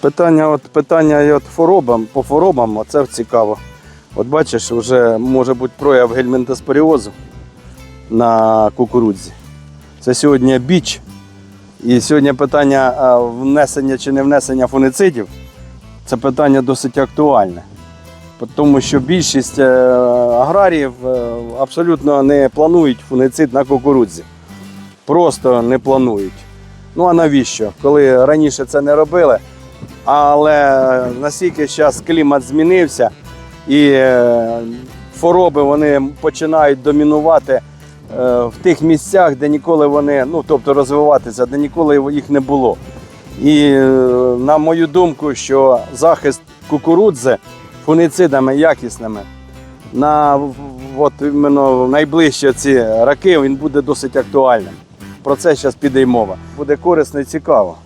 Питання, от, питання і от хворобам, по хворобам, оце цікаво. От бачиш, вже може бути прояв гельмінтоспоріозу на кукурудзі. Це сьогодні біч. І сьогодні питання внесення чи не внесення фуницидів це питання досить актуальне. Тому що більшість е, аграріїв е, абсолютно не планують фуницид на кукурудзі. Просто не планують. Ну а навіщо? Коли раніше це не робили, але настільки зараз клімат змінився і е, хвороби вони починають домінувати е, в тих місцях, де ніколи вони, ну тобто розвиватися, де ніколи їх не було. І е, на мою думку, що захист кукурудзи фуницидами якісними на от іменно найближчі ці роки він буде досить актуальним. Про це зараз піде й мова. Буде корисно і цікаво.